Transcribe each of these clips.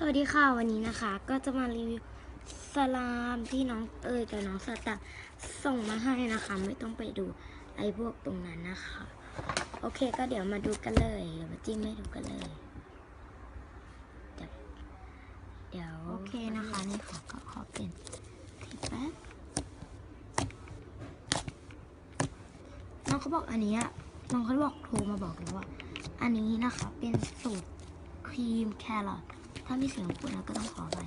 สวัสดีค่ะวันนี้นะคะ ก็จะมารีวิวสลามที่น้องเอ๋ยกับน้องสตาร์ส่งมาให้นะคะ ไม่ต้องไปดูไอ้พวกตรงนั้นนะคะ โอเคก็เดี๋ยวมาดูกันเลยเดี๋ยวมาจิ้มให้ดูกันเลย เดี๋ยวโอเคนะคะนี่ค่ะก็ขอเป็นทีแป๊บน้องเขาบอกอันนี้น้องเขาบอกโทรมาบอกเลยว่า อันนี้นะคะเป็นสูตรครีมแครอท ถ้ามีเสียงพูดแล้วก็ต้องขอไป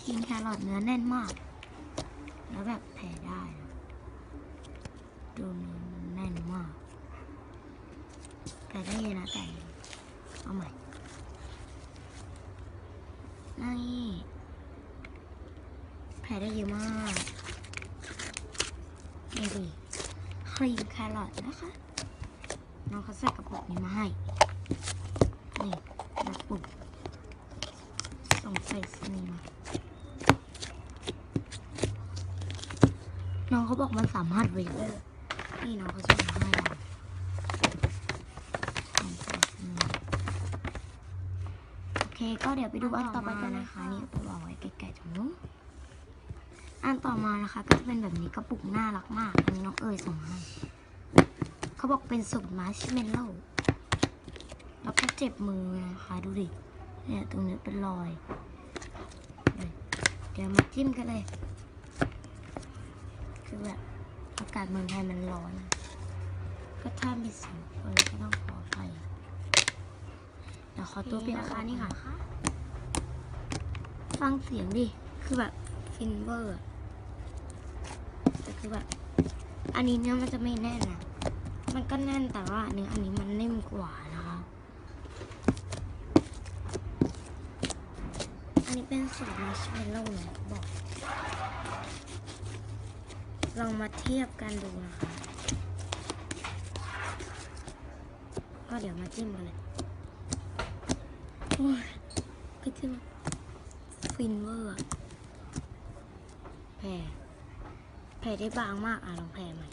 ครีมแครอทเนื้อแน่นมาก แล้วแบบแผ่ได้นะดูเนื้อแน่นมากแผ่ได้เยอะนะแต่เอาใหม่นี่แผ่ได้เยอะมากนี่ดิครีมแครอทนะคะน้องเขาใส่กระปุกนี้มาให้ นี่กระปุกส่งไปสนีย์มา น้องเขาบอกมันสามารถเวทนี่น้องเขาส่งมาให้เราโอเค ก็เดี๋ยวไปดูอันต่อไปกันนะคะนี่ไปวางไว้ใกล้ๆตรงนู้นอันต่อมานะคะ ก็จะเป็นแบบนี้กระปุกน่ารักมาก อันนี้น้องเอ๋ยส่งมาให้เขาบอกเป็นสูตรมาร์ชเมลโล่แล้วก็เจ็บมือนะคะดูดิเนี่ยตรงนี้เป็นรอย เดี๋ยวมาจิ้มกันเลย คือแบบอากาศเมืองไทยมันร้อนอะก็ถ้ามีเสียงคนก็ต้องขออภัยเดี๋ยวขอตัวเปลี่ยนนะคะนี่ค่ะ ฟังเสียงดิ คือแบบฟินเวอร์อะแต่คือแบบ อันนี้เนื้อมันจะไม่แน่นนะมันก็แน่นแต่ว่าเนื้ออันนี้มันนิ่มกว่านะคะ อันนี้เป็นสูตรมาร์ชเมลโล่เนี่ยบอก ลองมาเทียบกันดูนะคะ ก็เดี๋ยวมาจิ้มกันเลย โอ้ยไปจิ้มฟินเวอร์แผ่แผ่ได้บางมากอะลองแผ่ใหม่